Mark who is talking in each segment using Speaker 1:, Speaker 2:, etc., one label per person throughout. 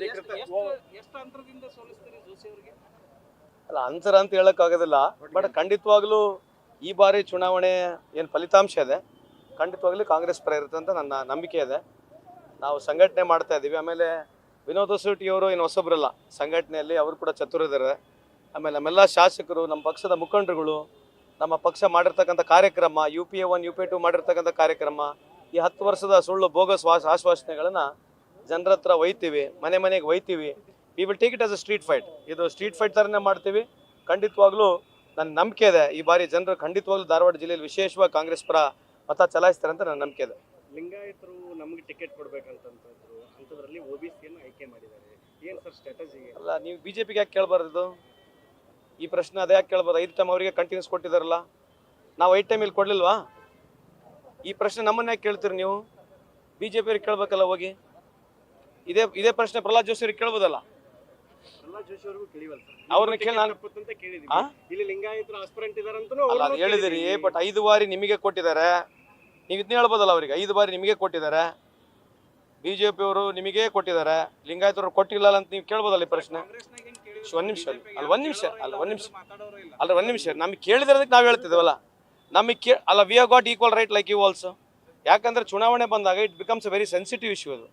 Speaker 1: ಅಧಿಕೃತ
Speaker 2: ಎಷ್ಟು ಅಂತರದಿಂದ ಸೋಲಿಸ್ತೀರಿ ಜೋಶಿ ಅವರಿಗೆ?
Speaker 3: ಅಲ್ಲ ಅಂತರ ಅಂತ ಹೇಳೋಕ್ಕಾಗೋದಿಲ್ಲ ಬಟ್ ಖಂಡಿತವಾಗ್ಲೂ ಈ ಬಾರಿ ಚುನಾವಣೆ ಏನು ಫಲಿತಾಂಶ ಇದೆ. ಖಂಡಿತವಾಗ್ಲೂ ಕಾಂಗ್ರೆಸ್ ಪರ ಇರುತ್ತೆ ಅಂತ ನನ್ನ ನಂಬಿಕೆ ಇದೆ. ನಾವು ಸಂಘಟನೆ ಮಾಡ್ತಾ ಇದ್ದೀವಿ. ಆಮೇಲೆ ವಿನೋದ್ ಅವರು ಏನು ಹೊಸಬ್ರಲ್ಲ ಸಂಘಟನೆಯಲ್ಲಿ ಅವರು ಕೂಡ ಚತುರಿದ್ದಾರೆ. ಆಮೇಲೆ ನಮ್ಮೆಲ್ಲ ಶಾಸಕರು ನಮ್ಮ ಪಕ್ಷದ ಮುಖಂಡರುಗಳು ನಮ್ಮ ಪಕ್ಷ ಮಾಡಿರ್ತಕ್ಕಂಥ ಕಾರ್ಯಕ್ರಮ U P A one U P two ಮಾಡಿರ್ತಕ್ಕಂಥ ಕಾರ್ಯಕ್ರಮ ಈ ಹತ್ತು ವರ್ಷದ ಸುಳ್ಳು ಬೋಗಸ್ ವಾಸ್ ಆಶ್ವಾಸನೆಗಳನ್ನು ಜನರ ಹತ್ರ ಒಯ್ತೀವಿ ಮನೆ ಮನೆಗೆ ಒಯ್ತೀವಿ. We will take it as a street fight ಇದು ಸ್ಟ್ರೀಟ್ ಫೈಟ್ ಥರನೇ ಮಾಡ್ತೀವಿ. ಖಂಡಿತವಾಗ್ಲೂ ನನ್ನ ನಂಬಿಕೆ ಇದೆ. ಈ ಬಾರಿ ಜನರು ಖಂಡಿತವಾಗ್ಲೂ ಧಾರವಾಡ ಜಿಲ್ಲೆಯಲ್ಲಿ ವಿಶೇಷವಾಗಿ ಕಾಂಗ್ರೆಸ್ ಪರ ಮತ ಚಲಾಯಿಸ್ತಾರೆ ಅಂತ ನನ್ನ ನಂಬಿಕೆ ಇದೆ.
Speaker 1: ಲಿಂಗಾಯತರು ನಮಗೆ ಟಿಕೆಟ್ ಕೊಡಬೇಕಂತಂತಂದ್ರು ಅಂಥದ್ರಲ್ಲಿ ಒ ಬಿ ಸಿಯನ್ನು ಆಯ್ಕೆ ಮಾಡಿದ್ದಾರೆ. ಏನು ಸರ್ ಸ್ಟ್ರಾಟಜಿ
Speaker 3: ಅಲ್ಲ ನೀವು ಬಿ ಜೆ ಪಿಗೆ ಯಾಕೆ ಕೇಳಬಾರ್ದು ಇದು ಈ ಪ್ರಶ್ನೆ ಅದೇ ಯಾಕೆ ಕೇಳ್ಬಾರ್ದು? ಐದು ಟೈಮ್ ಅವರಿಗೆ ಕಂಟಿನ್ಯೂಸ್ ಕೊಟ್ಟಿದ್ದಾರಲ್ಲ. ನಾವು ಐದು ಟೈಮ್ ಇಲ್ಲಿ ಕೊಡಲಿಲ್ವಾ? ಈ ಪ್ರಶ್ನೆ ನಮ್ಮನ್ನ ಯಾಕೆ ಕೇಳ್ತೀರಿ ನೀವು? ಬಿ ಜೆ ಪಿಯವ್ರಿಗೆ ಕೇಳಬೇಕಲ್ಲ ಹೋಗಿ. ಇದೇ ಇದೇ ಪ್ರಶ್ನೆ ಪ್ರಹ್ಲಾದ್ ಜೋಶಿ ಅವ್ರಿಗೆ ಕೇಳ್ಬೋದಲ್ಲ? ಅವ್ರನ್ನ ಕೇಳಿ ನಾನು ಆ? ಅಲ್ಲ ಅದು ಹೇಳಿದಿರಿ ಬಟ್ ಐದು ಬಾರಿ ನಿಮಗೆ ಕೊಟ್ಟಿದ್ದಾರೆ. ನೀವು ಇದನ್ನ ಹೇಳ್ಬೋದಲ್ಲ ಅವರಿಗೆ? ಐದು ಬಾರಿ ನಿಮಗೆ ಕೊಟ್ಟಿದ್ದಾರೆ. ಬಿಜೆಪಿ ಅವರು ನಿಮಗೆ ಕೊಟ್ಟಿದ್ದಾರೆ. ಲಿಂಗಾಯತರು ಕೊಟ್ಟಿಲ್ಲ ಅಂತ ನೀವು ಕೇಳ್ಬೋದಲ್ಲ ಈ ಪ್ರಶ್ನೆ? ಒಂದ್ ನಿಮಿಷ ಅಲ್ಲ ಒಂದ್ ನಿಮಿಷ ಅಲ್ಲ ಒಂದ್ ನಿಮಿಷ. ಅಲ್ಲ ಒಂದ್ ನಿಮಿಷ ನಮಗೆ ಕೇಳಿದಿರೋದಕ್ಕೆ ನಾವು ಹೇಳ್ತಿದ್ದೇವಲ್ಲ. ನಮಗೆ ಕೇ ಅಲ್ಲ we are got equal right like you also ಯಾಕಂದ್ರೆ ಚುನಾವಣೆ ಬಂದಾಗ it becomes a very sensitive issue ಅದು.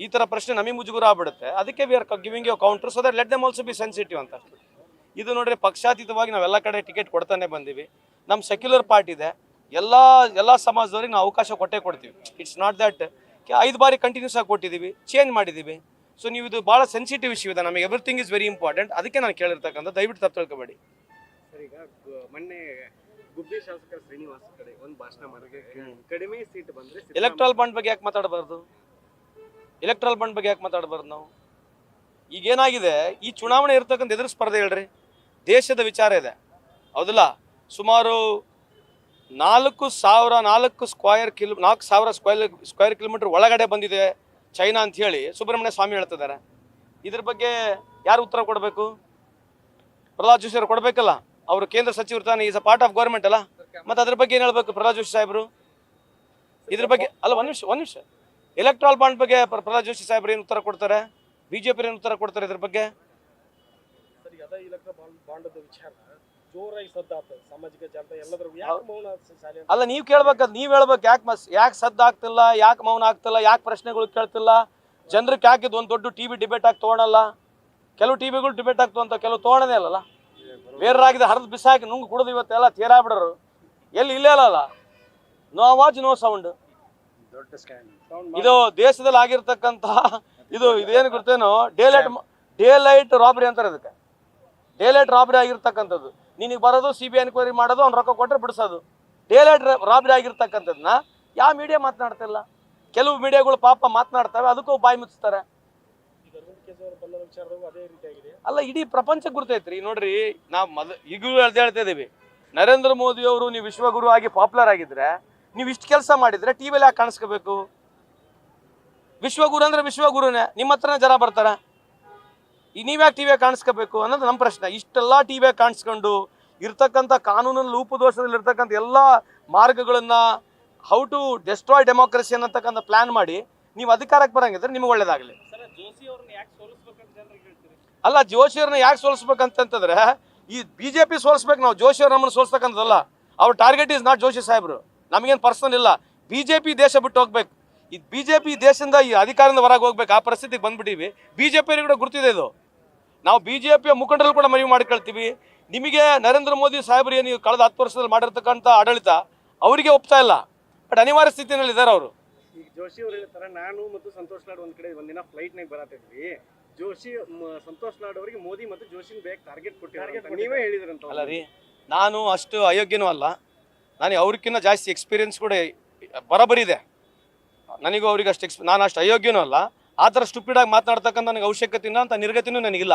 Speaker 3: ಈ ಥರ ಪ್ರಶ್ನೆ ನಮಗೆ ಮುಜುಗುರ ಆಗ್ಬಿಡುತ್ತೆ. ಅದಕ್ಕೆ we are giving you counter so that let them also be sensitive ಅಂತ ಇದು ನೋಡ್ರಿ ಪಕ್ಷಾತೀತವಾಗಿ ನಾವೆಲ್ಲ ಕಡೆ ಟಿಕೆಟ್ ಕೊಡ್ತಾನೆ ಬಂದೀವಿ. ನಮ್ಮ ಸೆಕ್ಯುಲರ್ ಪಾರ್ಟಿ ಇದೆ. ಎಲ್ಲ ಎಲ್ಲ ಸಮಾಜದವ್ರಿಗೆ ನಾವು ಅವಕಾಶ ಕೊಟ್ಟೇ ಕೊಡ್ತೀವಿ. ಇಟ್ಸ್ ನಾಟ್ ದಟ್ ಐದು ಬಾರಿ ಕಂಟಿನ್ಯೂಸ್ ಆಗಿ ಕೊಟ್ಟಿದ್ದೀವಿ ಚೇಂಜ್ ಮಾಡಿದ್ದೀವಿ ಸೊ ನೀವು ಇದು ಭಾಳ ಸೆನ್ಸಿಟಿವ್ ಇಶ್ಯೂ ಇದೆ. ನಮಗೆ ಎವ್ರಿಥಿಂಗ್ ಇಸ್ ವೆರಿ ಇಂಪಾರ್ಟೆಂಟ್ ಅದಕ್ಕೆ ನಾನು ಕೇಳಿರ್ತಕ್ಕಂಥ ದಯವಿಟ್ಟು ತಪ್ಪು ತಿಳ್ಕೊಬೇಡಿ.
Speaker 1: ಸರ್ ಈಗ ಗು- ಮೊನ್ನೆ ಗುಬ್ಬಿ ಶಾಸಕ ಶ್ರೀನಿವಾಸ್ ಕಡೆ ಒಂದು ಭಾಷಣ ಮಾಡಿದ್ರೆ ಕಡಿಮೆ ಸೀಟ್ ಬಂದ್ರೆ
Speaker 3: ಎಲೆಕ್ಟ್ರಲ್ ಬಾಂಡ್ ಬಗ್ಗೆ ಯಾಕೆ ಮಾತಾಡಬಾರ್ದು? ಎಲೆಕ್ಟ್ರಲ್ ಬಂಡ್ ಬಗ್ಗೆ ಯಾಕೆ ಮಾತಾಡಬಾರ್ದು ನಾವು? ಈಗೇನಾಗಿದೆ, ಈ ಚುನಾವಣೆ ಇರ್ತಕ್ಕಂಥ ಎದುರು ಸ್ಪರ್ಧೆ ಹೇಳ್ರಿ. ದೇಶದ ವಿಚಾರ ಇದೆ. ಹೌದಲ್ಲ? ಸುಮಾರು ನಾಲ್ಕು ಸಾವಿರ, ನಾಲ್ಕು ಸ್ಕ್ವಯರ್ ಕಿಲೋ ನಾಲ್ಕು ಸಾವಿರ ಸ್ಕ್ವಯರ್ ಸ್ಕ್ವೇರ್ ಕಿಲೋಮೀಟರ್ ಒಳಗಡೆ ಬಂದಿದೆ ಚೈನಾ ಅಂತ ಹೇಳಿ ಸುಬ್ರಹ್ಮಣ್ಯ ಸ್ವಾಮಿ ಹೇಳ್ತಿದ್ದಾರೆ. ಇದ್ರ ಬಗ್ಗೆ ಯಾರು ಉತ್ತರ ಕೊಡಬೇಕು? ಪ್ರಹ್ಲಾದ್ ಜೋಶಿ ಅವರು ಕೊಡಬೇಕಲ್ಲ? ಅವರು ಕೇಂದ್ರ ಸಚಿವರು ತಾನೆ is a part of government ಅಲ್ಲ? ಮತ್ತೆ ಅದ್ರ ಬಗ್ಗೆ ಏನು ಹೇಳ್ಬೇಕು ಪ್ರಹ್ಲಾದ್ ಜೋಶಿ ಸಾಹೇಬರು? ಇದ್ರ ಬಗ್ಗೆ, ಅಲ್ಲ, ಒಂದು ನಿಮಿಷ ಒಂದು ನಿಮಿಷ. ಎಲೆಕ್ಟ್ರಾಲ್ ಬಾಂಡ್ ಬಗ್ಗೆ ಪ್ರ- ಪ್ರಹ್ಲಾದ್ ಜೋಶಿ ಸಾಹೇಬ್ರು ಏನು ಉತ್ತರ ಕೊಡ್ತಾರೆ? ಬಿಜೆಪಿ ಏನು ಉತ್ತರ ಕೊಡ್ತಾರೆ ಇದ್ರ ಬಗ್ಗೆ? ಅಲ್ಲ ನೀವು ಕೇಳ್ಬೇಕ ನೀವು ಹೇಳ್ಬೇಕು ಯಾಕೆ ಮಸ್ ಯಾಕೆ ಸದ್ದು ಆಗ್ತಿಲ್ಲ ಯಾಕೆ ಮೌನ ಆಗ್ತಿಲ್ಲ ಯಾಕೆ ಪ್ರಶ್ನೆಗಳು ಕೇಳ್ತಿಲ್ಲ? ಜನರಿಗೆ ಯಾಕೆ ಇದು ಒಂದು ದೊಡ್ಡ ಟಿ ವಿ ಡಿಬೇಟ್ ಆಗಿ ತೊಗೊಳಲ್ಲ ಕೆಲವು ಟಿ ವಿಗಳು ಡಿಬೇಟ್ ಆಗ್ತು ಅಂತ ಕೆಲವು ತೊಗೊಳದೇ ಅಲ್ಲಲ್ಲ? ಬೇರೆರಾಗಿದೆ ಹರಿದು ಬಿಸಾಕಿ ನುಂಗು ಕುಡಿದು ಇವತ್ತೆಲ್ಲ ತೀರಾಬಿಡೋರು ಎಲ್ಲಿ ಇಲ್ಲೇ ಅಲ್ಲ ನೋ ಅವಾಜ್ ನೋ ಸೌಂಡ್ ಇದು ದೇಶದಲ್ಲಿ ಆಗಿರ್ತಕ್ಕಂಥ ಇದು ಇದೇನು ಗೊತ್ತೇನು? Daylight daylight robbery ಅಂತಾರೆ ಅದಕ್ಕೆ. ಡೇ ಲೈಟ್ ರಾಬರಿ ಆಗಿರ್ತಕ್ಕಂಥದ್ದು. ನಿನಗೆ ಬರೋದು ಸಿ ಬಿ ಎನ್ಕ್ವೈರಿ ಮಾಡೋದು ಅವ್ನು ರೊಕ್ಕ ಕೊಟ್ಟರೆ ಬಿಡಿಸೋದು. ಡೇ ಲೈಟ್ ರಾಬರಿ ಆಗಿರ್ತಕ್ಕಂಥದ್ದನ್ನ ಯಾವ ಮೀಡಿಯಾ ಮಾತನಾಡ್ತಿಲ್ಲ ಕೆಲವು ಮೀಡಿಯಾಗಳು ಪಾಪ ಮಾತನಾಡ್ತವೆ ಅದಕ್ಕೂ ಬಾಯಿ
Speaker 4: ಮುಚ್ಚುತ್ತಾರೆ
Speaker 3: ಅಲ್ಲ ಇಡೀ ಪ್ರಪಂಚ ಗುರ್ತೈತ್ರಿ. ನೋಡ್ರಿ ನಾವು ಮದ ಈಗಲೂ ಹೇಳ್ತಾ ಇದ್ದೀವಿ ನರೇಂದ್ರ ಮೋದಿ ಅವರು ನೀವು ವಿಶ್ವಗುರು ಆಗಿ ಪಾಪ್ಯುಲರ್ ಆಗಿದ್ರೆ ನೀವು ಇಷ್ಟು ಕೆಲಸ ಮಾಡಿದ್ರೆ ಟಿ ವಿಲಿ ಯಾಕೆ ಕಾಣಿಸ್ಕೋಬೇಕು? ವಿಶ್ವಗುರು ಅಂದ್ರೆ ವಿಶ್ವಗುರುನೇ ನಿಮ್ಮ ಹತ್ರನೇ ಜನ ಬರ್ತಾರೆ. ಈ ನೀವ್ಯಾಕೆ ಟಿ ವಿಯಾಗಿ ಕಾಣಿಸ್ಕೋಬೇಕು ಅನ್ನೋದು ನಮ್ಮ ಪ್ರಶ್ನೆ. ಇಷ್ಟೆಲ್ಲ ಟಿ ವಿಯಾಗಿ ಕಾಣಿಸ್ಕೊಂಡು ಇರ್ತಕ್ಕಂಥ ಕಾನೂನಲ್ಲಿ ಲೂಪದೋಷದಲ್ಲಿ ಇರ್ತಕ್ಕಂಥ ಎಲ್ಲ ಮಾರ್ಗಗಳನ್ನ ಹೌ ಟು ಡೆಸ್ಟ್ರಾಯ್ ಡೆಮೋಕ್ರಸಿ ಅನ್ನತಕ್ಕಂಥ ಪ್ಲಾನ್ ಮಾಡಿ ನೀವು ಅಧಿಕಾರಕ್ಕೆ ಬರಂಗಿದ್ರೆ ನಿಮ್ಗೆ ಒಳ್ಳೇದಾಗಲಿ.
Speaker 2: ಸರ್ ಜೋಶಿ ಅವ್ರನ್ನ ಯಾಕೆ ಸೋಲಿಸ್ಬೇಕಂತ ಜನರಿಗೆ ಹೇಳ್ತೀರಿ?
Speaker 3: ಅಲ್ಲ ಜೋಶಿಯವ್ರನ್ನ ಯಾಕೆ ಸೋಲಿಸ್ಬೇಕಂತಂತಂದ್ರೆ ಈ ಬಿ ಜೆ ಪಿ ಸೋಲಿಸ್ಬೇಕು ನಾವು ಜೋಶಿಯವ್ರ ನಮ್ಮನ್ನು ಸೋಲಿಸ್ತಕ್ಕಂಥದ್ದಲ್ಲ. ಅವ್ರ ಟಾರ್ಗೆಟ್ ಇಸ್ ನಾಟ್ ಜೋಶಿ ಸಾಹೇಬ್ರು. ನಮಗೇನು ಪರ್ಸನಲ್ ಇಲ್ಲ. ಬಿ ಜೆ ಪಿ ದೇಶ ಬಿಟ್ಟು ಹೋಗ್ಬೇಕು. ಈ ಬಿ ಜೆ ಪಿ ದೇಶದಿಂದ ಈ ಅಧಿಕಾರದಿಂದ ಹೊರಗೆ ಹೋಗ್ಬೇಕು ಆ ಪರಿಸ್ಥಿತಿಗೆ ಬಂದ್ಬಿಟ್ಟಿವಿ. ಬಿ ಜೆ ಪಿಯವ್ರಿಗೆ ಕೂಡ ಗುರ್ತಿದೆ ಇದು. ನಾವು ಬಿ ಜೆ ಪಿಯ ಮುಖಂಡರು ಕೂಡ ಮನವಿ ಮಾಡ್ಕೊಳ್ತೀವಿ. ನಿಮಗೆ ನರೇಂದ್ರ ಮೋದಿ ಸಾಹೇಬ್ರು ಏನು ಕಳೆದ ಹತ್ತು ವರ್ಷದಲ್ಲಿ ಮಾಡಿರ್ತಕ್ಕಂಥ ಆಡಳಿತ ಅವರಿಗೆ ಒಪ್ತಾ ಇಲ್ಲ. ಬಟ್ ಅನಿವಾರ್ಯ ಸ್ಥಿತಿನಲ್ಲಿ ಇದ್ದಾರೆ ಅವರು.
Speaker 1: ಈಗ ಜೋಶಿ ಅವರು ಹೇಳ್ತಾರೆ ನಾನು ಮತ್ತು ಸಂತೋಷ್ ಲಾಡ್ ಒಂದು ಕಡೆ ಒಂದಿನ ಫ್ಲೈಟ್ನಾಗ ಬರತ್ತಿದ್ವಿ. ಜೋಶಿ ಸಂತೋಷ್ ಲಾಡ್ ಅವರಿಗೆ ಮೋದಿ ಮತ್ತು ಜೋಶಿನ ಬೇಗ ಟಾರ್ಗೆಟ್ ಕೊಟ್ಟಿದ್ದಾರೆ. ನೀವೇ ಹೇಳಿದ್ರಂತ
Speaker 3: ಅಲ್ಲ ರೀ ನಾನು ಅಷ್ಟು ಅಯೋಗ್ಯನೂ ಅಲ್ಲ. ನನಗೆ ಅವ್ರಿಗಿಂತ ಜಾಸ್ತಿ ಎಕ್ಸ್ಪೀರಿಯನ್ಸ್ ಕೂಡ ಬರಬರಿದೆ ನನಗೂ ಅವ್ರಿಗೆ ಅಷ್ಟು ಎಕ್ಸ್ ನಾನು ಅಷ್ಟು ಅಯೋಗ್ಯನೂ ಅಲ್ಲ. ಆ ಥರ ಸ್ಟುಪಿಡಾಗಿ ಮಾತನಾಡ್ತಕ್ಕಂಥ ನನಗೆ ಅವಶ್ಯಕತೆನೂ ಅಂತ ನಿರ್ಗತಿನೂ ನನಗಿಲ್ಲ.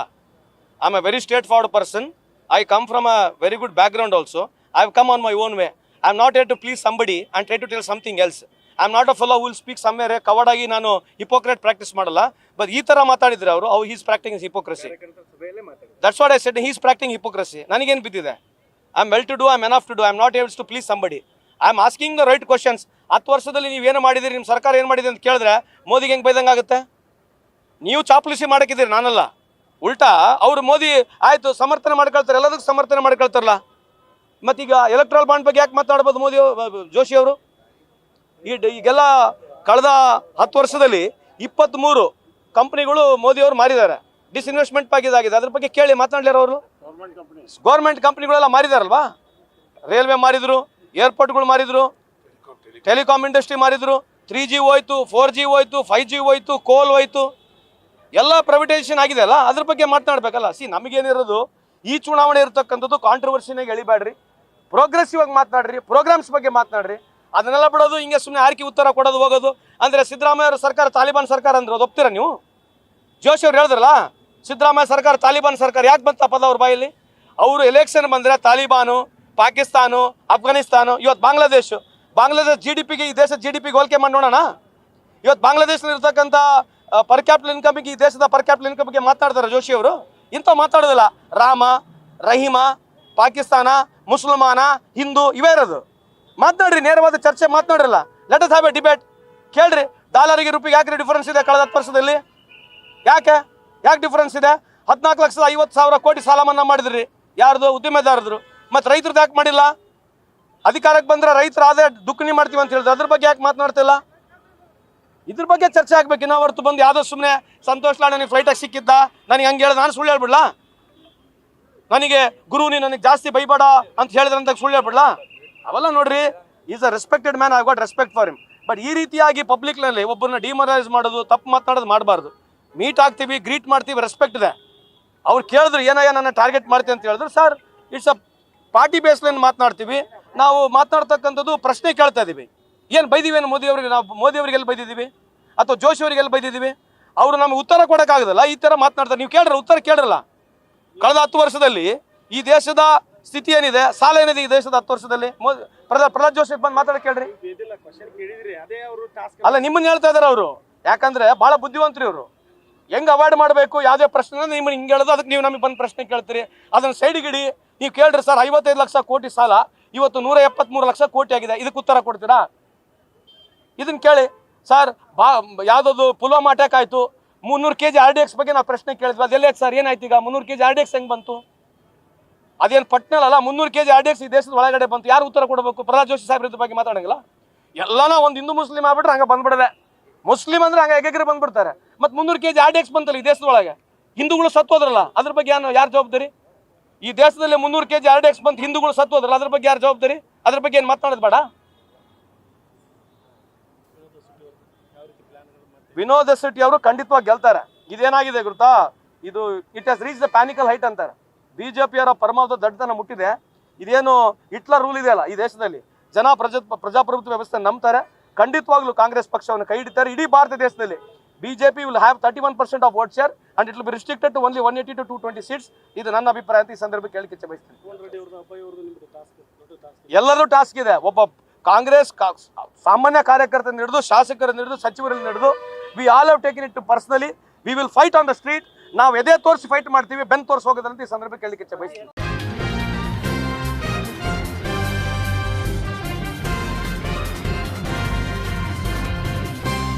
Speaker 3: I am a very straight forward person I come from a very good background also I have come on my own way I am not at to please somebody and try to tell something else I am not a fellow will speak somewhere covered ಆಗಿ ನಾನು hypocrite practice ಮಾಡಲ್ಲ. But ಈ ಥರ ಮಾತಾಡಿದ್ರೆ ಅವರು ಅವು he's practising hypocrisy that's what I said he's practising hypocrisy ನನಗೇನು ಬಿದ್ದಿದೆ? I am well to do I am off to do I am not ables to please somebody I am asking the right questions ಹತ್ತು ವರ್ಷದಲ್ಲಿ ನೀವು ಏನು ಮಾಡಿದಿರಿ ನಿಮ್ಮ ಸರ್ಕಾರ ಏನು ಮಾಡಿದೆ ಅಂತ ಕೇಳಿದ್ರೆ ಮೋದಿಗೆ ಹೆಂಗೆ ಬೈದಂಗೆ ಆಗುತ್ತೆ? ನೀವು ಚಾಪ್ಲಿಸಿ ಮಾಡಕ್ಕಿದ್ದೀರಿ, ನಾನಲ್ಲ. ಉಲ್ಟಾ ಅವರು ಮೋದಿ ಆಯಿತು, ಸಮರ್ಥನೆ ಮಾಡ್ಕೊಳ್ತಾರೆ, ಎಲ್ಲದಕ್ಕೂ ಸಮರ್ಥನೆ ಮಾಡ್ಕೊಳ್ತಾರಲ್ಲ. ಮತ್ತೀಗ ಎಲೆಕ್ಟ್ರಲ್ ಬಾಂಡ್ ಬಗ್ಗೆ ಯಾಕೆ ಮಾತಾಡ್ಬೋದು ಮೋದಿ ಜೋಶಿ ಅವರು? ಈ ಈಗೆಲ್ಲ ಕಳೆದ ಹತ್ತು ವರ್ಷದಲ್ಲಿ ಇಪ್ಪತ್ತ್ಮೂರು ಕಂಪ್ನಿಗಳು ಮೋದಿಯವರು ಮಾರಿದ್ದಾರೆ. ಡಿಸ್ಇನ್ವೆಸ್ಟ್ಮೆಂಟ್ ಬಗ್ಗೆ ಇದಾಗಿದೆ ಅದ್ರ ಬಗ್ಗೆ ಕೇಳಿ ಮಾತಾಡ್ಲಾರ ಅವರು? ಗೌರ್ಮೆಂಟ್ ಕಂಪ್ನಿಗಳೆಲ್ಲ ಮಾರಿದಾರಲ್ವಾ? ರೈಲ್ವೆ ಮಾರಿದ್ರು ಏರ್ಪೋರ್ಟ್ಗಳು ಮಾರಿದ್ರು ಟೆಲಿಕಾಮ್ ಇಂಡಸ್ಟ್ರಿ ಮಾರಿದ್ರು ತ್ರೀ ಜಿ ಹೋಯ್ತು ಫೋರ್ ಜಿ ಹೋಯ್ತು ಫೈವ್ ಜಿ ಹೋಯ್ತು ಕೋಲ್ ಹೋಯ್ತು, ಎಲ್ಲ ಪ್ರೈವೇಟೈಸೇಷನ್ ಆಗಿದೆ ಅಲ್ಲ? ಅದ್ರ ಬಗ್ಗೆ ಮಾತನಾಡ್ಬೇಕಲ್ಲ? ಸಿ ನಮಗೇನಿರೋದು, ಈ ಚುನಾವಣೆ ಇರತಕ್ಕಂಥದ್ದು ಕಾಂಟ್ರವರ್ಸಿನಾಗ ಎಳಿಬೇಡ್ರಿ ಪ್ರೋಗ್ರೆಸಿವ್ ಆಗಿ ಮಾತನಾಡ್ರಿ ಪ್ರೋಗ್ರಾಮ್ಸ್ ಬಗ್ಗೆ ಮಾತನಾಡ್ರಿ. ಅದನ್ನೆಲ್ಲ ಬಿಡೋದು, ಹಿಂಗೆ ಸುಮ್ಮನೆ ಆರ್ಕಿ ಉತ್ತರ ಕೊಡೋದು, ಹೋಗೋದು. ಅಂದರೆ ಸಿದ್ದರಾಮಯ್ಯ ಅವರ ಸರ್ಕಾರ, ತಾಲಿಬಾನ್ ಸರ್ಕಾರ ಅಂದ್ರೆ ಅದು ಒಪ್ತೀರಾ ನೀವು? ಜೋಶಿ ಅವ್ರು ಹೇಳಿದ್ರಲ್ಲ? ಸಿದ್ದರಾಮಯ್ಯ ಸರ್ಕಾರ, ತಾಲಿಬಾನ್ ಸರ್ಕಾರ ಯಾಕೆ ಬಂತ ಪದ ಅವ್ರ ಬಾಯಲ್ಲಿ? ಅವರು ಎಲೆಕ್ಷನ್ ಬಂದರೆ ತಾಲಿಬಾನು, ಪಾಕಿಸ್ತಾನು, ಅಫ್ಘಾನಿಸ್ತಾನು, ಇವತ್ತು ಬಾಂಗ್ಲಾದೇಶ್. ಬಾಂಗ್ಲಾದೇಶ್ ಜಿ ಡಿ ಪಿಗೆ ಈ ದೇಶದ ಜಿ ಡಿ ಪಿಗೆ ಹೋಲಿಕೆ ಮಾಡಿ ನೋಡೋಣ. ಇವತ್ತು ಬಾಂಗ್ಲಾದೇಶದಲ್ಲಿ ಇರ್ತಕ್ಕಂಥ ಪರ್ ಕ್ಯಾಪಿಟಲ್ ಇನ್ಕಮಿಗೆ ಈ ದೇಶದ ಪರ್ ಕ್ಯಾಪಿಟಲ್ ಬಗ್ಗೆ ಮಾತಾಡ್ತಾರೆ ಜೋಶಿ ಅವರು. ಇಂಥ ಮಾತಾಡೋದಿಲ್ಲ. ರಾಮ, ರಹೀಮ, ಪಾಕಿಸ್ತಾನ, ಮುಸಲ್ಮಾನ, ಹಿಂದೂ, ಇವೇ ಇರೋದು. ಮಾತನಾಡ್ರಿ ನೇರವಾದ ಚರ್ಚೆ ಮಾತನಾಡ್ರಲ್ಲ let us have a debate ಕೇಳ್ರಿ, ಡಾಲರಿಗೆ ರೂಪಿಗೆ ಯಾಕೆ ಡಿಫರೆನ್ಸ್ ಇದೆ ಕಳೆದ ಹತ್ತು ವರ್ಷದಲ್ಲಿ? ಯಾಕೆ? ಯಾಕೆ ಡಿಫ್ರೆನ್ಸ್ ಇದೆ? ಹದಿನಾಲ್ಕು ಲಕ್ಷದ ಐವತ್ತು ಸಾವಿರ ಕೋಟಿ ಸಾಲ ಮನ್ನಾ ಮಾಡಿದ್ರಿ. ಯಾರ್ದು? ಉದ್ದಿಮೆದಾರದ್ರು. ಮತ್ತು ರೈತರದ್ದು ಯಾಕೆ ಮಾಡಿಲ್ಲ? ಅಧಿಕಾರಕ್ಕೆ ಬಂದ್ರೆ ರೈತರು ಆದ್ರೆ ದುಃಖನಿ ಮಾಡ್ತೀವಿ ಅಂತ ಹೇಳಿದ್ರು. ಅದ್ರ ಬಗ್ಗೆ ಯಾಕೆ ಮಾತನಾಡ್ತಿಲ್ಲ ಇದ್ರ ಬಗ್ಗೆ ಚರ್ಚೆ ಆಗ್ಬೇಕು. ಇನ್ನೂ ಹೊರತು ಬಂದು ಯಾವುದೋ ಸುಮ್ಮನೆ ಸಂತೋಷ್ ಲಾ ನನಗೆ ಫ್ಲೈಟಾಗಿ ಸಿಕ್ಕಿದ್ದ? ನನಗೆ ಹಂಗೆ ಹೇಳಿದ, ನಾನು ಸುಳ್ಳು ಹೇಳ್ಬಿಡ್ಲಾ? ನನಗೆ ಗುರು, ನೀನು ನನಗೆ ಜಾಸ್ತಿ ಬೈಬೇಡ ಅಂತ ಹೇಳಿದ್ರಂತ ಸುಳ್ಳು ಹೇಳ್ಬಿಡ್ಲಾ? ಅವೆಲ್ಲ ನೋಡ್ರಿ, is a respected man I got respect for him but ಈ ರೀತಿಯಾಗಿ ಪಬ್ಲಿಕ್ನಲ್ಲಿ ಒಬ್ಬರನ್ನ ಡಿಮರಲೈಸ್ ಮಾಡೋದು, ತಪ್ಪು ಮಾತನಾಡೋದು ಮಾಡಬಾರ್ದು. ಮೀಟ್ ಆಗ್ತೀವಿ ಗ್ರೀಟ್ ಮಾಡ್ತೀವಿ ರೆಸ್ಪೆಕ್ಟ್ ಇದೆ. ಅವ್ರು ಕೇಳಿದ್ರು ಏನಯ್ಯ ನನ್ನ ಟಾರ್ಗೆಟ್ ಮಾಡ್ತೀವಿ ಅಂತ ಹೇಳಿದ್ರು sir it's a party baseline ಮಾತನಾಡ್ತೀವಿ. ನಾವು ಮಾತನಾಡ್ತಕ್ಕಂಥದ್ದು ಪ್ರಶ್ನೆ ಕೇಳ್ತಾ ಇದ್ದೀವಿ ಏನು ಬೈದೀವಿ ಏನು ಮೋದಿ ಅವರಿಗೆ? ನಾವು ಮೋದಿ ಅವರಿಗೆ ಎಲ್ಲಿ ಬೈದಿದ್ದೀವಿ ಅಥವಾ ಜೋಶಿ ಅವರಿಗೆ ಎಲ್ಲಿ ಬೈದಿದ್ದೀವಿ ಅವರು ನಮಗೆ ಉತ್ತರ ಕೊಡೋಕ್ಕಾಗೋದಿಲ್ಲ ಈ ಥರ ಮಾತನಾಡ್ತಾರೆ. ನೀವು ಕೇಳ್ರಿ ಉತ್ತರ ಕೇಳಿರಲ್ಲ. ಕಳೆದ ಹತ್ತು ವರ್ಷದಲ್ಲಿ ಈ ದೇಶದ ಸ್ಥಿತಿ ಏನಿದೆ? ಸಾಲ ಏನಿದೆ ಈ ದೇಶದ ಹತ್ತು ವರ್ಷದಲ್ಲಿ? ಪ್ರಹ್ಲಾದ್ ಜೋಶಿ ಬಂದು ಮಾತಾಡೋಕೆ ಕೇಳ್ರಿ.
Speaker 1: ಅವರು
Speaker 3: ಅಲ್ಲ ನಿಮ್ಮನ್ನ ಹೇಳ್ತಾ ಇದಾರೆ ಅವರು. ಯಾಕಂದ್ರೆ ಬಹಳ ಬುದ್ಧಿವಂತರು ಇವರು. ಹೆಂಗ್ ಅವಾಯ್ಡ್ ಮಾಡಬೇಕು? ಯಾವುದೇ ಪ್ರಶ್ನೆ ನಿಮ್ ಹಿಂಗೆ ಹೇಳೋದು, ಅದಕ್ಕೆ ನೀವು ನಮಗೆ ಬಂದು ಪ್ರಶ್ನೆ ಕೇಳ್ತೀರಿ. ಅದನ್ನ ಸೈಡ್ಗಿಡಿ ನೀವು ಕೇಳ್ರಿ ಸರ್, ಐವತ್ತೈದು ಲಕ್ಷ ಕೋಟಿ ಸಾಲ, ಇವತ್ತು ನೂರ ಎಪ್ಪತ್ಮೂರು ಲಕ್ಷ ಕೋಟಿ ಆಗಿದೆ. ಇದಕ್ಕೆ ಉತ್ತರ ಕೊಡ್ತೀರಾ? ಇದನ್ನ ಕೇಳಿ. ಸರ್, ಬಾ, ಯಾವುದದು ಪುಲ್ವಾಮಾ ಅಟ್ಯಾಕ್ ಆಯಿತು. ಮುನ್ನೂರು K G R D X ಬಗ್ಗೆ ನಾವು ಪ್ರಶ್ನೆ ಕೇಳಿದ್ವಿ. ಅದೆಲ್ಲ ಸರ್? ಏನಾಯ್ತು ಈಗ? ಮುನ್ನೂರು K G R D X ಹೆಂಗೆ ಬಂತು? ಅದೇನು ಪಟ್ನಲ್ಲ ಮುನ್ನೂರು K G R D X ಈ ದೇಶದ ಒಳಗಡೆ ಬಂತು. ಯಾರು ಉತ್ತರ ಕೊಡಬೇಕು? ಪ್ರಹ್ಲಾದ್ ಜೋಶಿ ಸಾಹೇಬ್ರ ಇದ್ರ ಬಗ್ಗೆ ಮಾತಾಡೋಂಗಿಲ್ಲ? ಎಲ್ಲಾನ ಒಂದು ಹಿಂದೂ ಮುಸ್ಲಿಂ ಆಗ್ಬಿಟ್ರೆ ಹಂಗೆ ಬಂದ್ಬಿಡದೆ. ಮುಸ್ಲಿಂ ಅಂದ್ರೆ ಹಂಗೆ ಎಗೆಗ್ರೆ ಬಂದ್ಬಿಡ್ತಾರೆ. ಮತ್ತೆ ಮುನ್ನೂರು K G R D X ಬಂತಲ್ಲ ಈ ದೇಶದೊಳಗೆ? ಹಿಂದೂಗಳು ಸತ್ತೋದ್ರಲ್ಲ, ಅದ್ರ ಬಗ್ಗೆ ಏನು ಯಾರು ಜವಾಬ್ದಾರಿ? ಈ ದೇಶದಲ್ಲಿ ಮುನ್ನೂರು K G R D X ಬಂತು ಹಿಂದೂಗಳು ಸತ್ತೋದ್ರಲ್ಲ, ಅದ್ರ ಬಗ್ಗೆ ಯಾರು ಜವಾಬ್ದಾರಿ? ಅದ್ರ ಬಗ್ಗೆ ಏನು ಮಾತನಾಡೋದು ಬೇಡ? ವಿನೋದ್ ಶೆಟ್ಟಿ ಅವರು ಖಂಡಿತವಾಗಿ ಗೆಲ್ತಾರೆ. ಇದೇನಾಗಿದೆ ಗೊತ್ತಾ ಇದು it has reach the pinnacle height ಅಂತಾರೆ. ಬಿಜೆಪಿಯವರ ಪರಮಾವಧ ದಡ್ಡತನ ಮುಟ್ಟಿದೆ. ಇದೇನು ಹಿಟ್ಲರ್ ರೂಲ್ ಇದೆಯಲ್ಲ ಈ ದೇಶದಲ್ಲಿ? ಜನ ಪ್ರಜಾ ಪ್ರಜಾಪ್ರಭುತ್ವ ವ್ಯವಸ್ಥೆ ನಂಬ್ತಾರೆ. ಖಂಡಿತವಾಗ್ಲೂ ಕಾಂಗ್ರೆಸ್ ಪಕ್ಷವನ್ನು ಕೈ ಹಿಡಿತಾರೆ. ಇಡೀ ಭಾರತ ದೇಶದಲ್ಲಿ BJP will have thirty one percent of vote share and it will be restricted to only one eighty two to twenty seats ಇದು ನನ್ನ ಅಭಿಪ್ರಾಯ ಅಂತ ಈ ಸಂದರ್ಭಕ್ಕೆ ಹೇಳಿಕೆ ಬಯಸ್ತೀನಿ ಎಲ್ಲರೂ ಟಾಸ್ಕ್ ಇದೆ. ಒಬ್ಬ ಕಾಂಗ್ರೆಸ್ ಸಾಮಾನ್ಯ ಕಾರ್ಯಕರ್ತರನ್ನ ಹಿಡಿದು, ಶಾಸಕರನ್ನ ಹಿಡಿದು, ಸಚಿವರನ್ನ ಹಿಡಿದು we all have taken it too personally we will fight on the street ನಾವು ಎದೆ ತೋರಿಸಿ ಫೈಟ್ ಮಾಡ್ತೀವಿ, ಬೆನ್ ತೋರಿಸಿ ಹೋಗೋದಂತ ಈ ಸಂದರ್ಭಕ್ಕೆ ಇಚ್ಛೆ ಬಯಸ್ತೀನಿ